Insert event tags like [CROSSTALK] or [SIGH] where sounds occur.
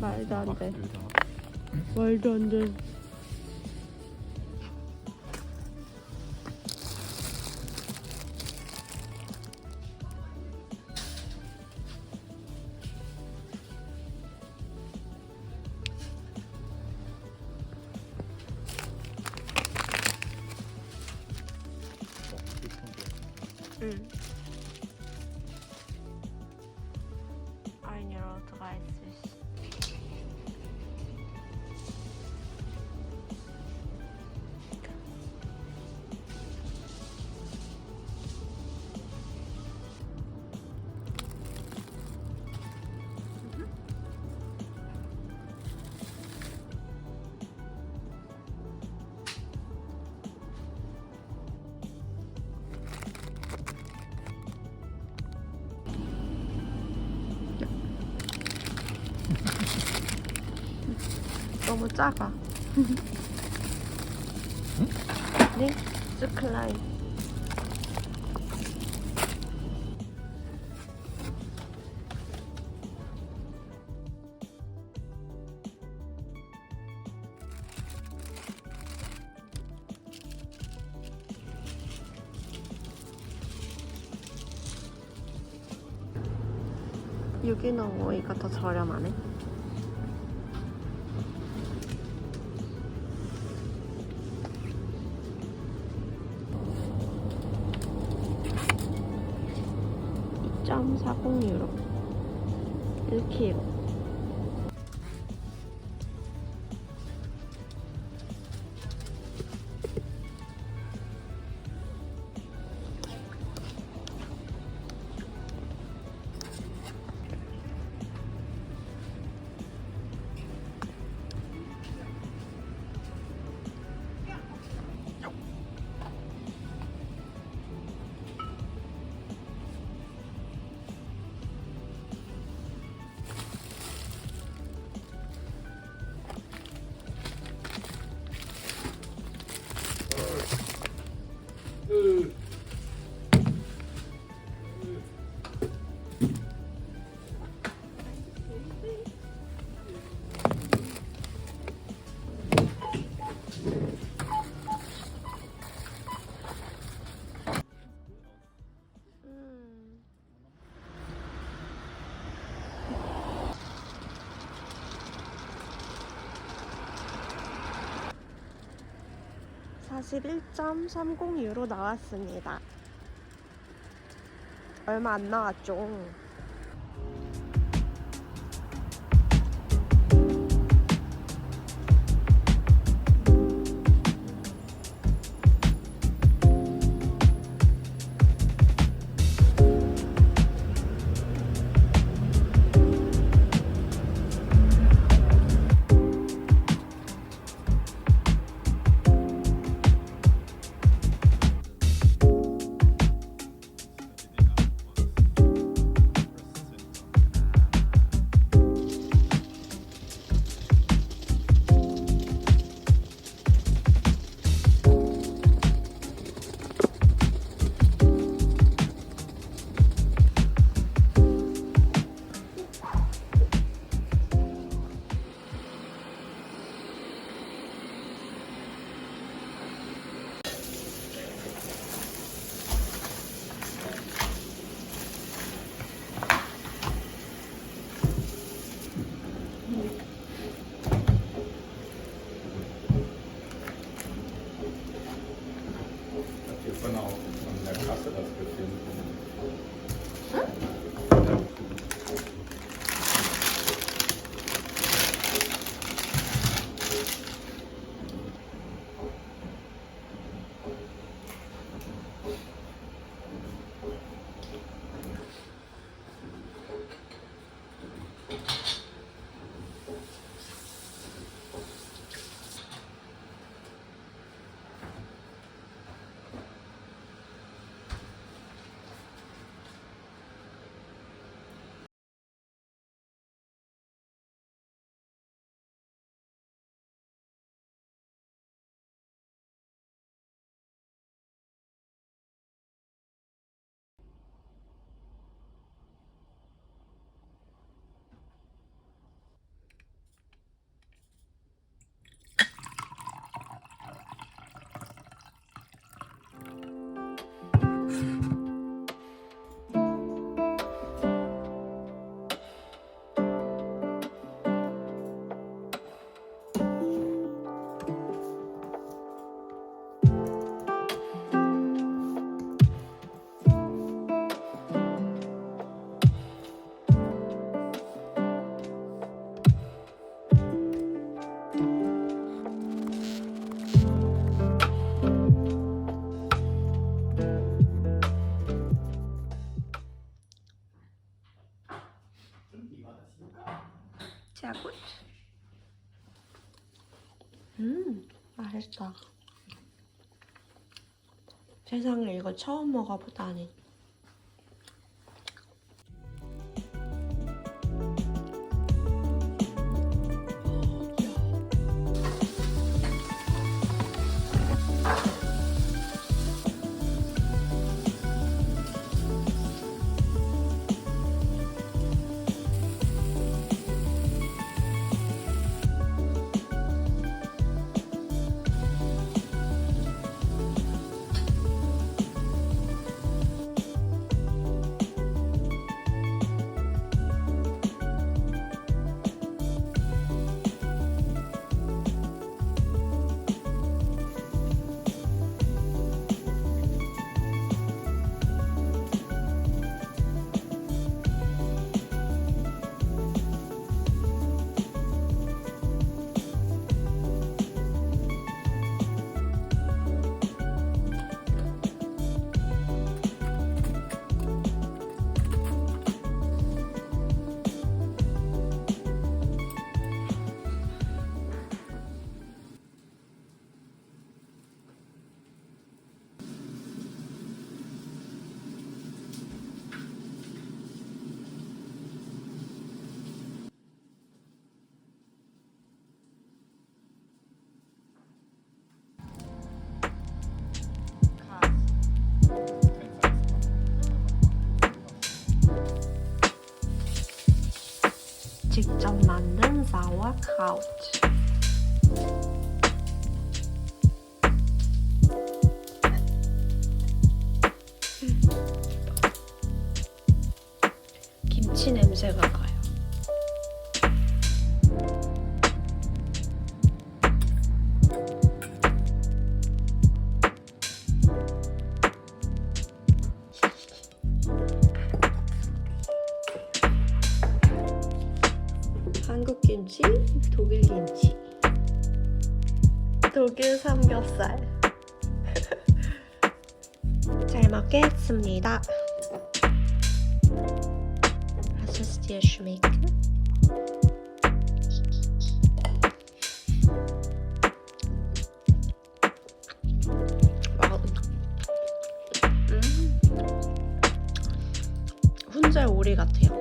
말도 안 돼. 말도 안 돼. 너무 작아. 네? 스클라이. 유기농 오이가 더 저렴하네. (2.40 유로) 1kg 음. (41.30 유로) 나왔습니다. 얼마 안 나왔죠 세상에 이거 처음 먹어보다니. 직접 만든 사 독일 삼겹살. [LAUGHS] 잘 먹겠습니다. 와우. 음. 훈제 오리 같아요.